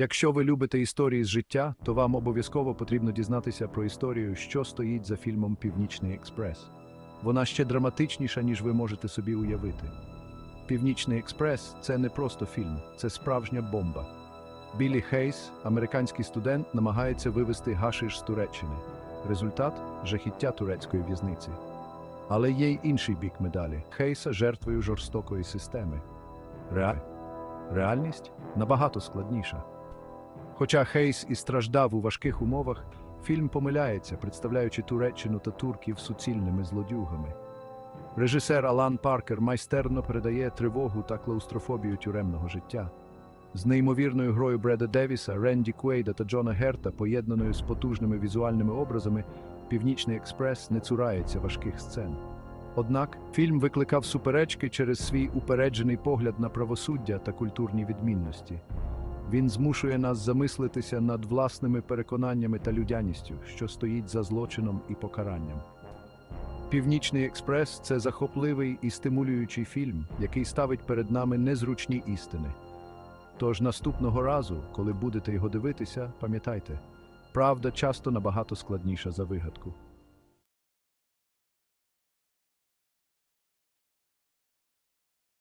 Якщо ви любите історії з життя, то вам обов'язково потрібно дізнатися про історію, що стоїть за фільмом Північний експрес. Вона ще драматичніша, ніж ви можете собі уявити. Північний експрес це не просто фільм, це справжня бомба. Біллі Хейс, американський студент, намагається вивезти гашиш з Туреччини. Результат жахіття турецької в'язниці. Але є й інший бік медалі Хейса жертвою жорстокої системи. Реаль... Реальність набагато складніша. Хоча Хейс і страждав у важких умовах, фільм помиляється, представляючи Туреччину та турків суцільними злодюгами. Режисер Алан Паркер майстерно передає тривогу та клаустрофобію тюремного життя. З неймовірною грою Бреда Девіса, Ренді Куейда та Джона Герта, поєднаною з потужними візуальними образами, Північний експрес не цурається важких сцен. Однак фільм викликав суперечки через свій упереджений погляд на правосуддя та культурні відмінності. Він змушує нас замислитися над власними переконаннями та людяністю, що стоїть за злочином і покаранням. Північний експрес це захопливий і стимулюючий фільм, який ставить перед нами незручні істини. Тож наступного разу, коли будете його дивитися, пам'ятайте, правда часто набагато складніша за вигадку.